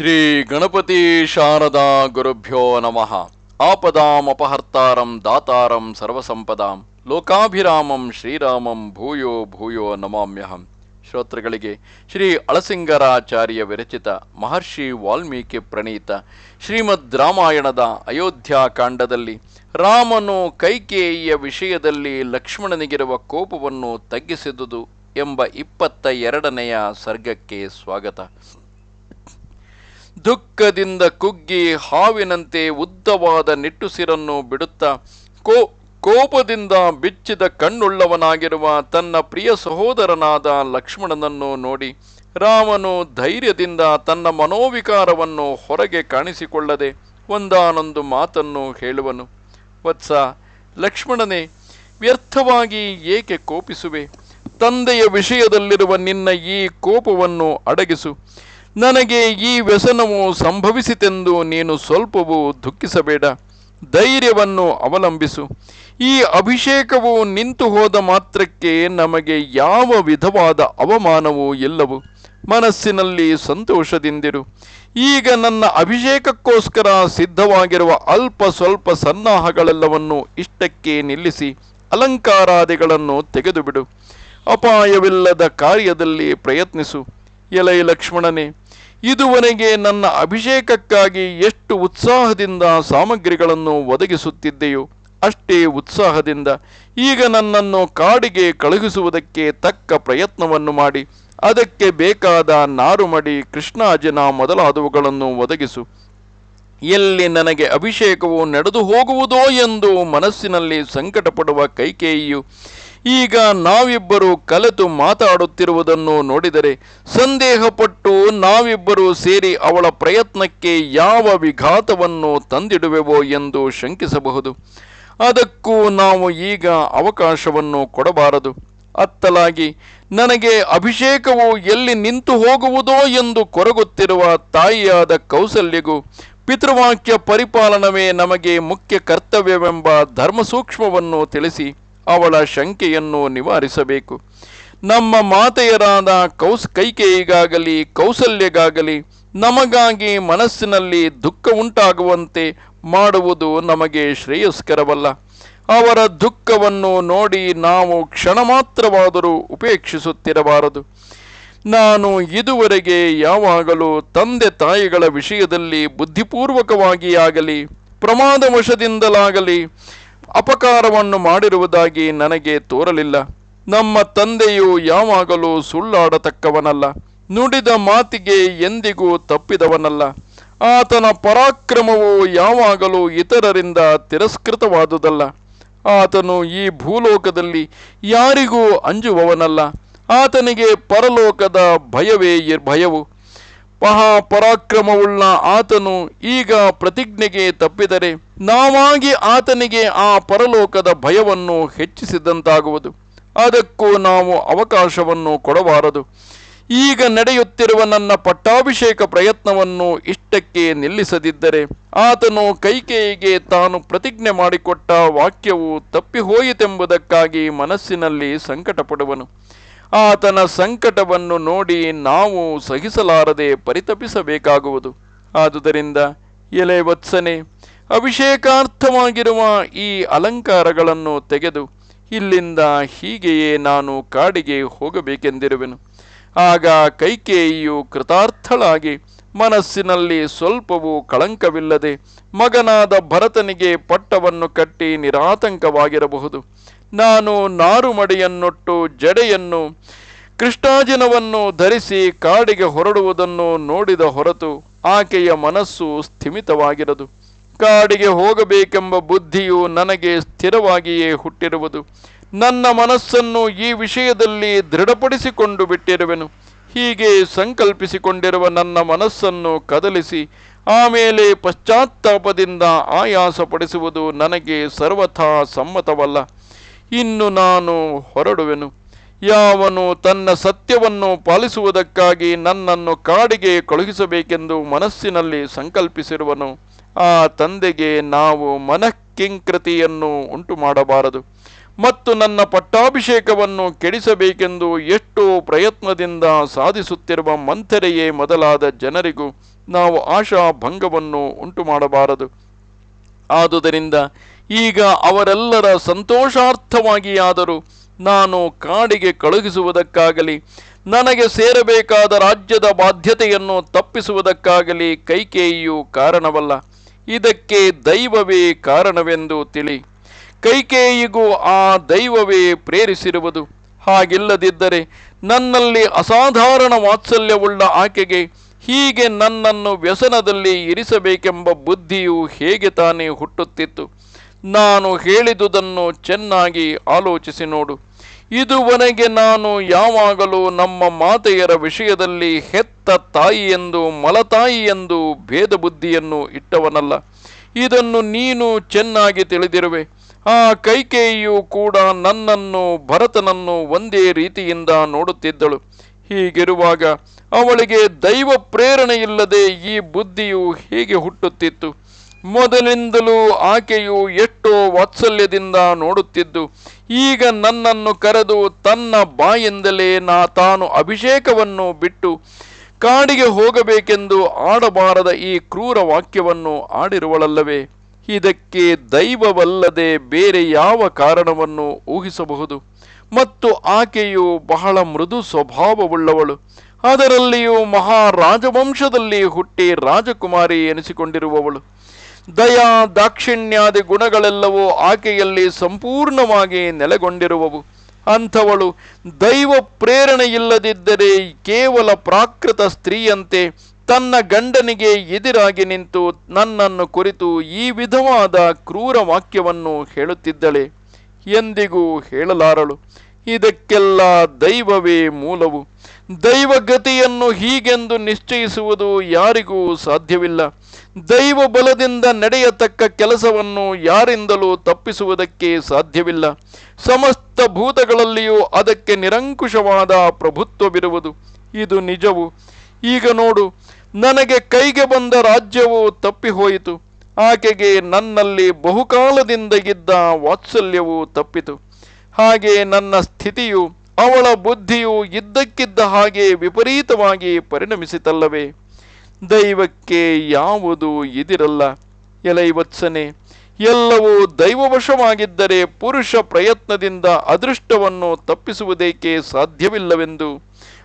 ಶ್ರೀ ಗಣಪತಿ ಶಾರದಾ ಗುರುಭ್ಯೋ ನಮಃ. ಆಪದಾಂ ಅಪಹರ್ತಾರಂ ದಾತಾರಂ ಸರ್ವಸಂಪದಾಂ. ಲೋಕಾಭಿರಾಮಂ ಶ್ರೀರಾಮಂ ಭೂಯೋ ಭೂಯೋ ನಮಾಮ್ಯಹಂ. ಶ್ರೋತೃಗಳಿಗೆ ಶ್ರೀ ಅಳಸಿಂಗರಾಚಾರ್ಯ ವಿರಚಿತ ಮಹರ್ಷಿ ವಾಲ್ಮೀಕಿ ಪ್ರಣೀತ ಶ್ರೀಮದ್ ರಾಮಾಯಣದ ಅಯೋಧ್ಯಾಕಾಂಡದಲ್ಲಿ ರಾಮನು ಕೈಕೇಯಿಯ ವಿಷಯದಲ್ಲಿ ಲಕ್ಷ್ಮಣನಿಗಿರುವ ಕೋಪವನ್ನು ತಗ್ಗಿಸಿದುದು ಎಂಬ ಇಪ್ಪತ್ತ ಎರಡನೆಯ ಸರ್ಗಕ್ಕೆ ಸ್ವಾಗತ. ದುಃಖದಿಂದ ಕುಗ್ಗಿ ಹಾವಿನಂತೆ ಉದ್ದವಾದ ನಿಟ್ಟುಸಿರನ್ನು ಬಿಡುತ್ತಾ ಕೋ, ಕೋಪದಿಂದ ಬಿಚ್ಚಿದ ಕಣ್ಣುಳ್ಳವನಾಗಿರುವ ತನ್ನ ಪ್ರಿಯ ಸಹೋದರನಾದ ಲಕ್ಷ್ಮಣನನ್ನು ನೋಡಿ ರಾಮನು ಧೈರ್ಯದಿಂದ ತನ್ನ ಮನೋವಿಕಾರವನ್ನು ಹೊರಗೆ ಕಾಣಿಸಿಕೊಳ್ಳದೆ ಒಂದಾನೊಂದು ಮಾತನ್ನು ಹೇಳುವನು. ವತ್ಸ, ಲಕ್ಷ್ಮಣನೇ, ವ್ಯರ್ಥವಾಗಿ ಏಕೆ ಕೋಪಿಸುವೆ? ತಂದೆಯ ವಿಷಯದಲ್ಲಿರುವ ನಿನ್ನ ಈ ಕೋಪವನ್ನು ಅಡಗಿಸು. ನನಗೆ ಈ ವ್ಯಸನವು ಸಂಭವಿಸಿತೆಂದು ನೀನು ಸ್ವಲ್ಪವೂ ದುಃಖಿಸಬೇಡ. ಧೈರ್ಯವನ್ನು ಅವಲಂಬಿಸು. ಈ ಅಭಿಷೇಕವು ನಿಂತು ಹೋದ ಮಾತ್ರಕ್ಕೆ ನಮಗೆ ಯಾವ ವಿಧವಾದ ಅವಮಾನವೂ ಇಲ್ಲವು. ಮನಸ್ಸಿನಲ್ಲಿ ಸಂತೋಷದಿಂದಿರು. ಈಗ ನನ್ನ ಅಭಿಷೇಕಕ್ಕೋಸ್ಕರ ಸಿದ್ಧವಾಗಿರುವ ಅಲ್ಪ ಸ್ವಲ್ಪ ಸನ್ನಾಹಗಳೆಲ್ಲವನ್ನು ಇಷ್ಟಕ್ಕೆ ನಿಲ್ಲಿಸಿ ಅಲಂಕಾರಾದಿಗಳನ್ನು ತೆಗೆದುಬಿಡು. ಅಪಾಯವಿಲ್ಲದ ಕಾರ್ಯದಲ್ಲಿ ಪ್ರಯತ್ನಿಸು. ಎಲೈ ಲಕ್ಷ್ಮಣನೇ ಇದುವರೆಗೆ ನನ್ನ ಅಭಿಷೇಕಕ್ಕಾಗಿ ಎಷ್ಟು ಉತ್ಸಾಹದಿಂದ ಸಾಮಗ್ರಿಗಳನ್ನು ಒದಗಿಸುತ್ತಿದ್ದೆಯೋ ಅಷ್ಟೇ ಉತ್ಸಾಹದಿಂದ ಈಗ ನನ್ನನ್ನು ಕಾಡಿಗೆ ಕಳುಹಿಸುವುದಕ್ಕೆ ತಕ್ಕ ಪ್ರಯತ್ನವನ್ನು ಮಾಡಿ, ಅದಕ್ಕೆ ಬೇಕಾದ ನಾರುಮಡಿ, ಕೃಷ್ಣಾಜನ ಮೊದಲಾದವುಗಳನ್ನು ಒದಗಿಸು. ಎಲ್ಲಿ ನನಗೆ ಅಭಿಷೇಕವು ನಡೆದು ಹೋಗುವುದೋ ಎಂದು ಮನಸ್ಸಿನಲ್ಲಿ ಸಂಕಟಪಡುವ ಕೈಕೇಯಿಯು ಈಗ ನಾವಿಬ್ಬರು ಕಲೆತು ಮಾತಾಡುತ್ತಿರುವುದನ್ನು ನೋಡಿದರೆ ಸಂದೇಹಪಟ್ಟು ನಾವಿಬ್ಬರು ಸೇರಿ ಅವಳ ಪ್ರಯತ್ನಕ್ಕೆ ಯಾವ ವಿಘಾತವನ್ನು ತಂದಿಡುವೆವೋ ಎಂದು ಶಂಕಿಸಬಹುದು. ಅದಕ್ಕೂ ನಾವು ಈಗ ಅವಕಾಶವನ್ನು ಕೊಡಬಾರದು. ಅತ್ತಲಾಗಿ, ನನಗೆ ಅಭಿಷೇಕವು ಎಲ್ಲಿ ನಿಂತು ಹೋಗುವುದೋ ಎಂದು ಕೊರಗುತ್ತಿರುವ ತಾಯಿಯಾದ ಕೌಸಲ್ಯಗೂ ಪಿತೃವಾಕ್ಯ ಪರಿಪಾಲನವೇ ನಮಗೆ ಮುಖ್ಯ ಕರ್ತವ್ಯವೆಂಬ ಧರ್ಮಸೂಕ್ಷ್ಮವನ್ನು ತಿಳಿಸಿ ಅವಳ ಶಂಕೆಯನ್ನು ನಿವಾರಿಸಬೇಕು. ನಮ್ಮ ಮಾತೆಯರಾದ ಕೌಸ್ ಕೈಕೇಯಿಗಾಗಲಿ, ಕೌಸಲ್ಯಗಾಗಲಿ, ನಮಗಾಗಿ ಮನಸ್ಸಿನಲ್ಲಿ ದುಃಖ ಉಂಟಾಗುವಂತೆ ಮಾಡುವುದು ನಮಗೆ ಶ್ರೇಯಸ್ಕರವಲ್ಲ. ಅವರ ದುಃಖವನ್ನು ನೋಡಿ ನಾವು ಕ್ಷಣ ಮಾತ್ರವಾದರೂ ಉಪೇಕ್ಷಿಸುತ್ತಿರಬಾರದು. ನಾನು ಇದುವರೆಗೆ ಯಾವಾಗಲೂ ತಂದೆ ತಾಯಿಗಳ ವಿಷಯದಲ್ಲಿ ಬುದ್ಧಿಪೂರ್ವಕವಾಗಿ ಆಗಲಿ, ಪ್ರಮಾದವಶದಿಂದಲಾಗಲಿ ಅಪಕಾರವನ್ನು ಮಾಡಿರುವುದಾಗಿ ನನಗೆ ತೋರಲಿಲ್ಲ. ನಮ್ಮ ತಂದೆಯು ಯಾವಾಗಲೂ ಸುಳ್ಳಾಡತಕ್ಕವನಲ್ಲ, ನುಡಿದ ಮಾತಿಗೆ ಎಂದಿಗೂ ತಪ್ಪಿದವನಲ್ಲ. ಆತನ ಪರಾಕ್ರಮವು ಯಾವಾಗಲೂ ಇತರರಿಂದ ತಿರಸ್ಕೃತವಾದುದಲ್ಲ. ಆತನು ಈ ಭೂಲೋಕದಲ್ಲಿ ಯಾರಿಗೂ ಅಂಜುವವನಲ್ಲ. ಆತನಿಗೆ ಪರಲೋಕದ ಭಯವೇ ಭಯವು. ಮಹಾಪರಾಕ್ರಮವುಳ್ಳ ಆತನು ಈಗ ಪ್ರತಿಜ್ಞೆಗೆ ತಪ್ಪಿದರೆ ನಾವಾಗಿ ಆತನಿಗೆ ಆ ಪರಲೋಕದ ಭಯವನ್ನು ಹೆಚ್ಚಿಸಿದಂತಾಗುವುದು. ಅದಕ್ಕೂ ನಾವು ಅವಕಾಶವನ್ನು ಕೊಡಬಾರದು. ಈಗ ನಡೆಯುತ್ತಿರುವ ನನ್ನ ಪಟ್ಟಾಭಿಷೇಕ ಪ್ರಯತ್ನವನ್ನು ಇಷ್ಟಕ್ಕೆ ನಿಲ್ಲಿಸದಿದ್ದರೆ ಆತನು ಕೈಕೇಯಿಗೆ ತಾನು ಪ್ರತಿಜ್ಞೆ ಮಾಡಿಕೊಟ್ಟ ವಾಕ್ಯವು ತಪ್ಪಿಹೋಯಿತೆಂಬುದಕ್ಕಾಗಿ ಮನಸ್ಸಿನಲ್ಲಿ ಸಂಕಟಪಡುವನು. ಆತನ ಸಂಕಟವನ್ನು ನೋಡಿ ನಾವು ಸಹಿಸಲಾರದೆ ಪರಿತಪಿಸಬೇಕಾಗುವುದು. ಆದುದರಿಂದ ಎಲೆ ವತ್ಸನೆ, ಅಭಿಷೇಕಾರ್ಥವಾಗಿರುವ ಈ ಅಲಂಕಾರಗಳನ್ನು ತೆಗೆದು ಇಲ್ಲಿಂದ ಹೀಗೆಯೇ ನಾನು ಕಾಡಿಗೆ ಹೋಗಬೇಕೆಂದಿರುವೆನು. ಆಗ ಕೈಕೇಯಿಯು ಕೃತಾರ್ಥಳಾಗಿ ಮನಸ್ಸಿನಲ್ಲಿ ಸ್ವಲ್ಪವೂ ಕಳಂಕವಿಲ್ಲದೆ ಮಗನಾದ ಭರತನಿಗೆ ಪಟ್ಟವನ್ನು ಕಟ್ಟಿ ನಿರಾತಂಕವಾಗಿರಬಹುದು. ನಾನು ನಾರುಮಡಿಯನ್ನೊಟ್ಟು ಜಡೆಯನ್ನು, ಕೃಷ್ಣಾಜಿನವನ್ನು ಧರಿಸಿ ಕಾಡಿಗೆ ಹೊರಡುವುದನ್ನು ನೋಡಿದ ಹೊರತು ಆಕೆಯ ಮನಸ್ಸು ಸ್ಥಿಮಿತವಾಗಿರದು. ಕಾಡಿಗೆ ಹೋಗಬೇಕೆಂಬ ಬುದ್ಧಿಯು ನನಗೆ ಸ್ಥಿರವಾಗಿಯೇ ಹುಟ್ಟಿರುವುದು. ನನ್ನ ಮನಸ್ಸನ್ನು ಈ ವಿಷಯದಲ್ಲಿ ದೃಢಪಡಿಸಿಕೊಂಡು ಬಿಟ್ಟಿರುವೆನು. ಹೀಗೆ ಸಂಕಲ್ಪಿಸಿಕೊಂಡಿರುವ ನನ್ನ ಮನಸ್ಸನ್ನು ಕದಲಿಸಿ ಆಮೇಲೆ ಪಶ್ಚಾತ್ತಾಪದಿಂದ ಆಯಾಸಪಡಿಸುವುದು ನನಗೆ ಸರ್ವಥಾ ಸಮ್ಮತವಲ್ಲ. ಇನ್ನು ನಾನು ಹೊರಡುವೆನು. ಯಾವನು ತನ್ನ ಸತ್ಯವನ್ನು ಪಾಲಿಸುವುದಕ್ಕಾಗಿ ನನ್ನನ್ನು ಕಾಡಿಗೆ ಕಳುಹಿಸಬೇಕೆಂದು ಮನಸ್ಸಿನಲ್ಲಿ ಸಂಕಲ್ಪಿಸಿರುವನು, ಆ ತಂದೆಗೆ ನಾವು ಮನಃಕಿಂಕೃತಿಯನ್ನು ಉಂಟು ಮಾಡಬಾರದು ಮತ್ತು ನನ್ನ ಪಟ್ಟಾಭಿಷೇಕವನ್ನು ಕೆಡಿಸಬೇಕೆಂದು ಎಷ್ಟೋ ಪ್ರಯತ್ನದಿಂದ ಸಾಧಿಸುತ್ತಿರುವ ಮಂಥರೆಯೇ ಮೊದಲಾದ ಜನರಿಗೂ ನಾವು ಆಶಾಭಂಗವನ್ನು ಉಂಟು ಮಾಡಬಾರದು ಆದುದರಿಂದ ಈಗ ಅವರೆಲ್ಲರ ಸಂತೋಷಾರ್ಥವಾಗಿಯಾದರೂ. ನಾನು ಕಾಡಿಗೆ ಕಳುಹಿಸುವುದಕ್ಕಾಗಲಿ, ನನಗೆ ಸೇರಬೇಕಾದ ರಾಜ್ಯದ ಬಾಧ್ಯತೆಯನ್ನು ತಪ್ಪಿಸುವುದಕ್ಕಾಗಲಿ ಕೈಕೇಯಿಯು ಕಾರಣವಲ್ಲ. ಇದಕ್ಕೆ ದೈವವೇ ಕಾರಣವೆಂದು ತಿಳಿ. ಕೈಕೇಯಿಗೂ ಆ ದೈವವೇ ಪ್ರೇರಿಸಿರುವುದು. ಹಾಗಿಲ್ಲದಿದ್ದರೆ ನನ್ನಲ್ಲಿ ಅಸಾಧಾರಣ ವಾತ್ಸಲ್ಯವುಳ್ಳ ಆಕೆಗೆ ಹೀಗೆ ನನ್ನನ್ನು ವ್ಯಸನದಲ್ಲಿ ಇರಿಸಬೇಕೆಂಬ ಬುದ್ಧಿಯು ಹೇಗೆ ತಾನೇ ಹುಟ್ಟುತ್ತಿತ್ತು. ನಾನು ಹೇಳಿದುದನ್ನು ಚೆನ್ನಾಗಿ ಆಲೋಚಿಸಿ ನೋಡು. ಇದುವರೆಗೆ ನಾನು ಯಾವಾಗಲೂ ನಮ್ಮ ಮಾತೆಯರ ವಿಷಯದಲ್ಲಿ ಹೆತ್ತ ತಾಯಿಯೆಂದು ಮಲತಾಯಿಯೆಂದು ಭೇದ ಬುದ್ಧಿಯನ್ನು ಇಟ್ಟವನಲ್ಲ. ಇದನ್ನು ನೀನು ಚೆನ್ನಾಗಿ ತಿಳಿದಿರುವೆ. ಆ ಕೈಕೇಯಿಯು ಕೂಡ ನನ್ನನ್ನು, ಭರತನನ್ನು ಒಂದೇ ರೀತಿಯಿಂದ ನೋಡುತ್ತಿದ್ದಳು. ಹೀಗಿರುವಾಗ ಅವಳಿಗೆ ದೈವ ಪ್ರೇರಣೆಯಿಲ್ಲದೆ ಈ ಬುದ್ಧಿಯು ಹೀಗೆ ಹುಟ್ಟುತ್ತಿತ್ತು? ಮೊದಲಿಂದಲೂ ಆಕೆಯು ಎಷ್ಟೋ ವಾತ್ಸಲ್ಯದಿಂದ ನೋಡುತ್ತಿದ್ದು, ಈಗ ನನ್ನನ್ನು ಕರೆದು ತನ್ನ ಬಾಯಿಂದಲೇ ನಾ ತಾನು ಅಭಿಷೇಕವನ್ನು ಬಿಟ್ಟು ಕಾಡಿಗೆ ಹೋಗಬೇಕೆಂದು ಆಡಬಾರದ ಈ ಕ್ರೂರ ವಾಕ್ಯವನ್ನು ಆಡಿರುವಳಲ್ಲವೇ? ಇದಕ್ಕೆ ದೈವವಲ್ಲದೆ ಬೇರೆ ಯಾವ ಕಾರಣವನ್ನು ಊಹಿಸಬಹುದು? ಮತ್ತು ಆಕೆಯು ಬಹಳ ಮೃದು ಸ್ವಭಾವವುಳ್ಳವಳು. ಅದರಲ್ಲಿಯೂ ಮಹಾರಾಜವಂಶದಲ್ಲಿ ಹುಟ್ಟಿ ರಾಜಕುಮಾರಿ ಎನಿಸಿಕೊಂಡಿರುವವಳು. ದಯಾ ದಾಕ್ಷಿಣ್ಯಾದಿ ಗುಣಗಳೆಲ್ಲವೂ ಆಕೆಯಲ್ಲಿ ಸಂಪೂರ್ಣವಾಗಿ ನೆಲೆಗೊಂಡಿರುವವು. ಅಂಥವಳು ದೈವ ಪ್ರೇರಣೆಯಿಲ್ಲದಿದ್ದರೆ ಕೇವಲ ಪ್ರಾಕೃತ ಸ್ತ್ರೀಯಂತೆ ತನ್ನ ಗಂಡನಿಗೆ ಎದುರಾಗಿ ನಿಂತು ನನ್ನನ್ನು ಕುರಿತು ಈ ವಿಧವಾದ ಕ್ರೂರ ವಾಕ್ಯವನ್ನು ಹೇಳುತ್ತಿದ್ದಳೆ. ಎಂದಿಗೂ ಹೇಳಲಾರಳು. ಇದಕ್ಕೆಲ್ಲ ದೈವವೇ ಮೂಲವು. ದೈವಗತಿಯನ್ನು ಹೀಗೆಂದು ನಿಶ್ಚಯಿಸುವುದು ಯಾರಿಗೂ ಸಾಧ್ಯವಿಲ್ಲ. ದೈವ ಬಲದಿಂದ ನಡೆಯತಕ್ಕ ಕೆಲಸವನ್ನು ಯಾರಿಂದಲೂ ತಪ್ಪಿಸುವುದಕ್ಕೆ ಸಾಧ್ಯವಿಲ್ಲ. ಸಮಸ್ತ ಭೂತಗಳಲ್ಲಿಯೂ ಅದಕ್ಕೆ ನಿರಂಕುಶವಾದ ಪ್ರಭುತ್ವವಿರುವುದು. ಇದು ನಿಜವು. ಈಗ ನೋಡು, ನನಗೆ ಕೈಗೆ ಬಂದ ರಾಜ್ಯವು ತಪ್ಪಿಹೋಯಿತು. ಆಕೆಗೆ ನನ್ನಲ್ಲಿ ಬಹುಕಾಲದಿಂದ ಇದ್ದ ವಾತ್ಸಲ್ಯವು ತಪ್ಪಿತು. ಹಾಗೆ ನನ್ನ ಸ್ಥಿತಿಯು ಅವಳ ಬುದ್ಧಿಯು ಇದ್ದಕ್ಕಿದ್ದ ಹಾಗೆ ವಿಪರೀತವಾಗಿ ಪರಿಣಮಿಸಿತಲ್ಲವೇ? ದೈವಕ್ಕೆ ಯಾವುದು ಇದಿರಲ್ಲ ಎಲೈವತ್ಸನೆ, ಎಲ್ಲವೂ ದೈವವಶವಾಗಿದ್ದರೆ ಪುರುಷ ಪ್ರಯತ್ನದಿಂದ ಅದೃಷ್ಟವನ್ನು ತಪ್ಪಿಸುವುದೇಕೆ ಸಾಧ್ಯವಿಲ್ಲವೆಂದು?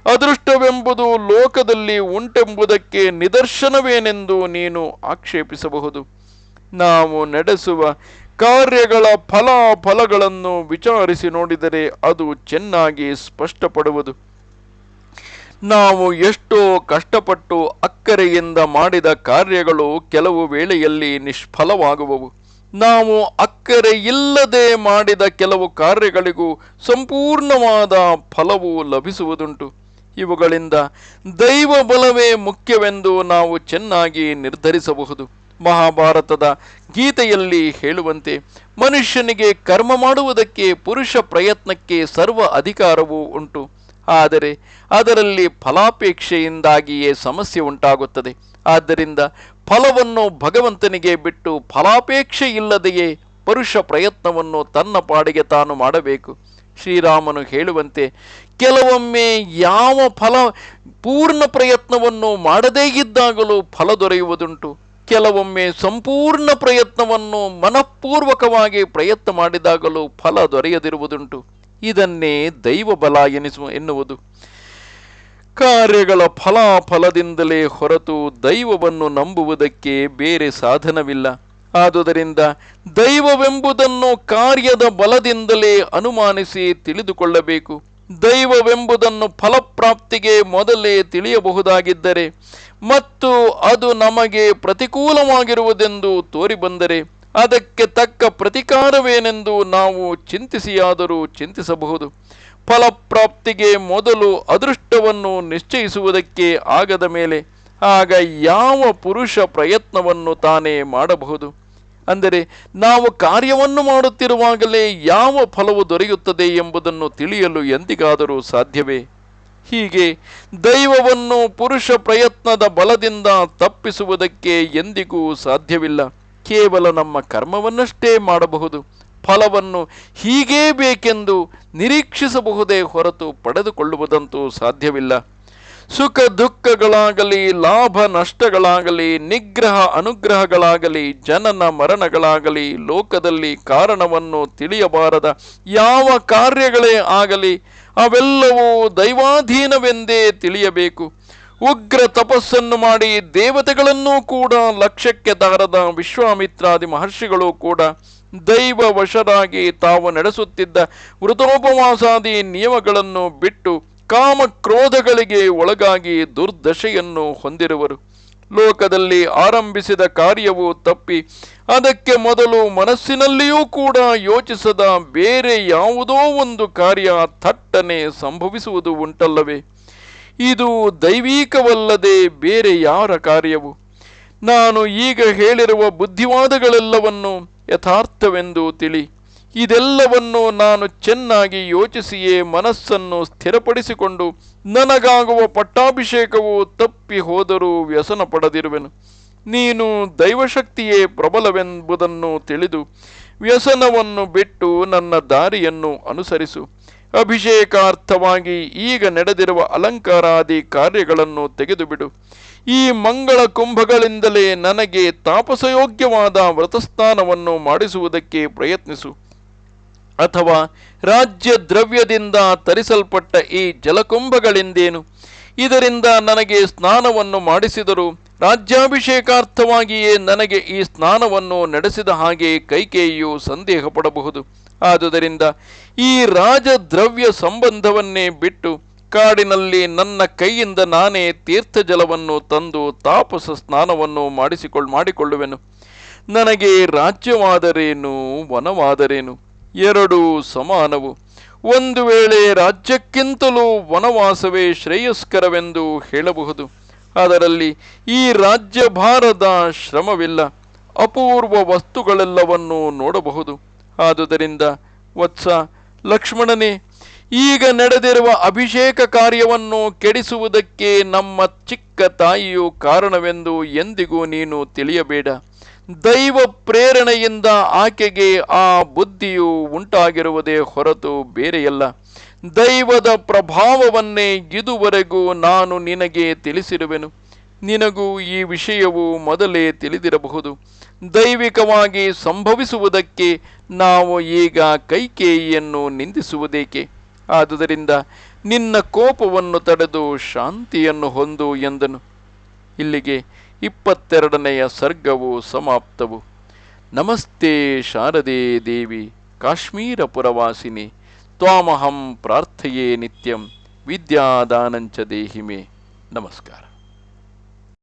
ಅದೃಷ್ಟವೆಂಬುದು ಲೋಕದಲ್ಲಿ ಉಂಟೆಂಬುದಕ್ಕೆ ನಿದರ್ಶನವೇನೆಂದು ನೀನು ಆಕ್ಷೇಪಿಸಬಹುದು. ನಾವು ನಡೆಸುವ ಕಾರ್ಯಗಳ ಫಲಾಫಲಗಳನ್ನು ವಿಚಾರಿಸಿ ನೋಡಿದರೆ ಅದು ಚೆನ್ನಾಗಿ ಸ್ಪಷ್ಟಪಡುವುದು. ನಾವು ಎಷ್ಟೋ ಕಷ್ಟಪಟ್ಟು ಅಕ್ಕರೆಯಿಂದ ಮಾಡಿದ ಕಾರ್ಯಗಳು ಕೆಲವು ವೇಳೆಯಲ್ಲಿ ನಿಷ್ಫಲವಾಗುವವು. ನಾವು ಅಕ್ಕರೆ ಇಲ್ಲದೆ ಮಾಡಿದ ಕೆಲವು ಕಾರ್ಯಗಳಿಗೂ ಸಂಪೂರ್ಣವಾದ ಫಲವು ಲಭಿಸುವುದುಂಟು. ಇವುಗಳಿಂದ ದೈವ ಬಲವೇ ಮುಖ್ಯವೆಂದು ನಾವು ಚೆನ್ನಾಗಿ ನಿರ್ಧರಿಸಬಹುದು. ಮಹಾಭಾರತದ ಗೀತೆಯಲ್ಲಿ ಹೇಳುವಂತೆ ಮನುಷ್ಯನಿಗೆ ಕರ್ಮ ಮಾಡುವುದಕ್ಕೆ ಪುರುಷ ಪ್ರಯತ್ನಕ್ಕೆ ಸರ್ವ ಅಧಿಕಾರವೂ ಉಂಟು. ಆದರೆ ಅದರಲ್ಲಿ ಫಲಾಪೇಕ್ಷೆಯಿಂದಾಗಿಯೇ ಸಮಸ್ಯೆ ಉಂಟಾಗುತ್ತದೆ. ಆದ್ದರಿಂದ ಫಲವನ್ನು ಭಗವಂತನಿಗೆ ಬಿಟ್ಟು ಫಲಾಪೇಕ್ಷೆ ಇಲ್ಲದೆಯೇ ಪುರುಷ ಪ್ರಯತ್ನವನ್ನು ತನ್ನ ಪಾಡಿಗೆ ತಾನು ಮಾಡಬೇಕು. ಶ್ರೀರಾಮನು ಹೇಳುವಂತೆ ಕೆಲವೊಮ್ಮೆ ಯಾವ ಫಲ ಪೂರ್ಣ ಪ್ರಯತ್ನವನ್ನು ಮಾಡದೇ ಇದ್ದಾಗಲೂ ಫಲ ದೊರೆಯುವುದುಂಟು. ಕೆಲವೊಮ್ಮೆ ಸಂಪೂರ್ಣ ಪ್ರಯತ್ನವನ್ನು ಮನಃಪೂರ್ವಕವಾಗಿ ಪ್ರಯತ್ನ ಮಾಡಿದಾಗಲೂ ಫಲ ದೊರೆಯದಿರುವುದುಂಟು. ಇದನ್ನೇ ದೈವ ಬಲ ಎನಿಸುವ ಎನ್ನುವುದು. ಕಾರ್ಯಗಳ ಫಲಾಫಲದಿಂದಲೇ ಹೊರತು ದೈವವನ್ನು ನಂಬುವುದಕ್ಕೆ ಬೇರೆ ಸಾಧನವಿಲ್ಲ. ಆದುದರಿಂದ ದೈವವೆಂಬುದನ್ನು ಕಾರ್ಯದ ಬಲದಿಂದಲೇ ಅನುಮಾನಿಸಿ ತಿಳಿದುಕೊಳ್ಳಬೇಕು. ದೈವವೆಂಬುದನ್ನು ಫಲಪ್ರಾಪ್ತಿಗೆ ಮೊದಲೇ ತಿಳಿಯಬಹುದಾಗಿದ್ದರೆ ಮತ್ತು ಅದು ನಮಗೆ ಪ್ರತಿಕೂಲವಾಗಿರುವುದೆಂದು ತೋರಿಬಂದರೆ ಅದಕ್ಕೆ ತಕ್ಕ ಪ್ರತಿಕಾರವೇನೆಂದು ನಾವು ಚಿಂತಿಸಿಯಾದರೂ ಚಿಂತಿಸಬಹುದು. ಫಲಪ್ರಾಪ್ತಿಗೆ ಮೊದಲು ಅದೃಷ್ಟವನ್ನು ನಿಶ್ಚಯಿಸುವುದಕ್ಕೆ ಆಗದ ಮೇಲೆ ಆಗ ಯಾವ ಪುರುಷ ಪ್ರಯತ್ನವನ್ನು ತಾನೇ ಮಾಡಬಹುದು? ಅಂದರೆ ನಾವು ಕಾರ್ಯವನ್ನು ಮಾಡುತ್ತಿರುವಾಗಲೇ ಯಾವ ಫಲವು ದೊರೆಯುತ್ತದೆ ಎಂಬುದನ್ನು ತಿಳಿಯಲು ಎಂದಿಗಾದರೂ ಸಾಧ್ಯವೇ? ಹೀಗೆ ದೈವವನ್ನು ಪುರುಷ ಪ್ರಯತ್ನದ ಬಲದಿಂದ ತಪ್ಪಿಸುವುದಕ್ಕೆ ಎಂದಿಗೂ ಸಾಧ್ಯವಿಲ್ಲ. ಕೇವಲ ನಮ್ಮ ಕರ್ಮವನ್ನಷ್ಟೇ ಮಾಡಬಹುದು. ಫಲವನ್ನು ಹೀಗೇ ಬೇಕೆಂದು ನಿರೀಕ್ಷಿಸಬಹುದೇ ಹೊರತು ಪಡೆದುಕೊಳ್ಳುವುದಂತೂ ಸಾಧ್ಯವಿಲ್ಲ. ಸುಖ ದುಃಖಗಳಾಗಲಿ, ಲಾಭ ನಷ್ಟಗಳಾಗಲಿ, ನಿಗ್ರಹ ಅನುಗ್ರಹಗಳಾಗಲಿ, ಜನನ ಮರಣಗಳಾಗಲಿ, ಲೋಕದಲ್ಲಿ ಕಾರಣವನ್ನು ತಿಳಿಯಬಾರದ ಯಾವ ಕಾರ್ಯಗಳೇ ಆಗಲಿ, ಅವೆಲ್ಲವೂ ದೈವಾಧೀನವೆಂದೇ ತಿಳಿಯಬೇಕು. ಉಗ್ರ ತಪಸ್ಸನ್ನು ಮಾಡಿ ದೇವತೆಗಳನ್ನೂ ಕೂಡ ಲಕ್ಷ್ಯಕ್ಕೆ ತಾರದ ವಿಶ್ವಾಮಿತ್ರಾದಿ ಮಹರ್ಷಿಗಳು ಕೂಡ ದೈವ ವಶರಾಗಿ ತಾವು ನಡೆಸುತ್ತಿದ್ದ ವೃತೋಪವಾಸಾದಿ ನಿಯಮಗಳನ್ನು ಬಿಟ್ಟು ಕಾಮ ಕ್ರೋಧಗಳಿಗೆ ಒಳಗಾಗಿ ದುರ್ದಶೆಯನ್ನು ಹೊಂದಿರುವರು. ಲೋಕದಲ್ಲಿ ಆರಂಭಿಸಿದ ಕಾರ್ಯವು ತಪ್ಪಿ ಅದಕ್ಕೆ ಮೊದಲು ಮನಸ್ಸಿನಲ್ಲಿಯೂ ಕೂಡ ಯೋಚಿಸದ ಬೇರೆ ಯಾವುದೋ ಒಂದು ಕಾರ್ಯ ಥಟ್ಟನೆ ಸಂಭವಿಸುವುದು ಉಂಟಲ್ಲವೇ? ಇದು ದೈವೀಕವಲ್ಲದೆ ಬೇರೆ ಯಾರ ಕಾರ್ಯವು? ನಾನು ಈಗ ಹೇಳಿರುವ ಬುದ್ಧಿವಾದಗಳೆಲ್ಲವನ್ನು ಯಥಾರ್ಥವೆಂದು ತಿಳಿ. ಇದೆಲ್ಲವನ್ನು ನಾನು ಚೆನ್ನಾಗಿ ಯೋಚಿಸಿಯೇ ಮನಸ್ಸನ್ನು ಸ್ಥಿರಪಡಿಸಿಕೊಂಡು ನನಗಾಗುವ ಪಟ್ಟಾಭಿಷೇಕವು ತಪ್ಪಿ ಹೋದರೂ ವ್ಯಸನ ಪಡೆದಿರುವೆನು. ನೀನು ದೈವಶಕ್ತಿಯೇ ಪ್ರಬಲವೆಂಬುದನ್ನು ತಿಳಿದು ವ್ಯಸನವನ್ನು ಬಿಟ್ಟು ನನ್ನ ದಾರಿಯನ್ನು ಅನುಸರಿಸು. ಅಭಿಷೇಕಾರ್ಥವಾಗಿ ಈಗ ನಡೆದಿರುವ ಅಲಂಕಾರಾದಿ ಕಾರ್ಯಗಳನ್ನು ತೆಗೆದುಬಿಡು. ಈ ಮಂಗಳ ಕುಂಭಗಳಿಂದಲೇ ನನಗೆ ತಾಪಸಯೋಗ್ಯವಾದ ವ್ರತಸ್ಥಾನವನ್ನು ಮಾಡಿಸುವುದಕ್ಕೆ ಪ್ರಯತ್ನಿಸು. ಅಥವಾ ರಾಜ್ಯ ದ್ರವ್ಯದಿಂದ ತರಿಸಲ್ಪಟ್ಟ ಈ ಜಲಕುಂಭಗಳೆಂದೇನು? ಇದರಿಂದ ನನಗೆ ಸ್ನಾನವನ್ನು ಮಾಡಿಸಿದರು ರಾಜ್ಯಾಭಿಷೇಕಾರ್ಥವಾಗಿಯೇ ನನಗೆ ಈ ಸ್ನಾನವನ್ನು ನಡೆಸಿದ ಹಾಗೆ ಕೈಕೇಯಿಯು ಸಂದೇಹ ಪಡಬಹುದು ಆದುದರಿಂದ ಈ ರಾಜದ್ರವ್ಯ ಸಂಬಂಧವನ್ನೇ ಬಿಟ್ಟು ಕಾಡಿನಲ್ಲಿ ನನ್ನ ಕೈಯಿಂದ ನಾನೇ ತೀರ್ಥ ಜಲವನ್ನು ತಂದು ತಾಪಸ ಸ್ನಾನವನ್ನು ಮಾಡಿಸಿಕೊಳ್, ಮಾಡಿಕೊಳ್ಳುವೆನು. ನನಗೆ ರಾಜ್ಯವಾದರೇನು, ವನವಾದರೇನು? ಎರಡೂ ಸಮಾನವು. ಒಂದು ವೇಳೆ ರಾಜ್ಯಕ್ಕಿಂತಲೂ ವನವಾಸವೇ ಶ್ರೇಯಸ್ಕರವೆಂದು ಹೇಳಬಹುದು. ಅದರಲ್ಲಿ ಈ ರಾಜ್ಯಭಾರದ ಶ್ರಮವಿಲ್ಲ. ಅಪೂರ್ವ ವಸ್ತುಗಳೆಲ್ಲವನ್ನೂ ನೋಡಬಹುದು. ಆದುದರಿಂದ ವತ್ಸ ಲಕ್ಷ್ಮಣನೇ, ಈಗ ನಡೆದಿರುವ ಅಭಿಷೇಕ ಕಾರ್ಯವನ್ನು ಕೆಡಿಸುವುದಕ್ಕೆ ನಮ್ಮ ಚಿಕ್ಕ ತಾಯಿಯು ಕಾರಣವೆಂದು ಎಂದಿಗೂ ನೀನು ತಿಳಿಯಬೇಡ. ದೈವ ಪ್ರೇರಣೆಯಿಂದ ಆಕೆಗೆ ಆ ಬುದ್ಧಿಯು ಉಂಟಾಗಿರುವುದೇ ಹೊರತು ಬೇರೆಯಲ್ಲ. ದೈವದ ಪ್ರಭಾವವನ್ನೇ ಇದುವರೆಗೂ ನಾನು ನಿನಗೆ ತಿಳಿಸಿರುವೆನು. ನಿನಗೂ ಈ ವಿಷಯವು ಮೊದಲೇ ತಿಳಿದಿರಬಹುದು. ದೈವಿಕವಾಗಿ ಸಂಭವಿಸುವುದಕ್ಕೆ ನಾವು ಈಗ ಕೈಕೇಯಿಯನ್ನು ನಿಂದಿಸುವುದೇಕೆ? ಆದುದರಿಂದ ನಿನ್ನ ಕೋಪವನ್ನು ತಡೆದು ಶಾಂತಿಯನ್ನು ಹೊಂದು ಎಂದನು. ಇಲ್ಲಿಗೆ ಇಪ್ಪತ್ತೆರಡನೆಯ ಸರ್ಗವು ಸಮಾಪ್ತವು. ನಮಸ್ತೆ ಶಾರದೆ ದೇವಿ ಕಾಶ್ಮೀರ ಪುರವಾಸಿನಿ ತ್ವಾಮಹಂ ಪ್ರಾರ್ಥಯೇ ನಿತ್ಯಂ ವಿದ್ಯಾದಾನಂಚ ದೇಹಿಮೆ. ನಮಸ್ಕಾರ.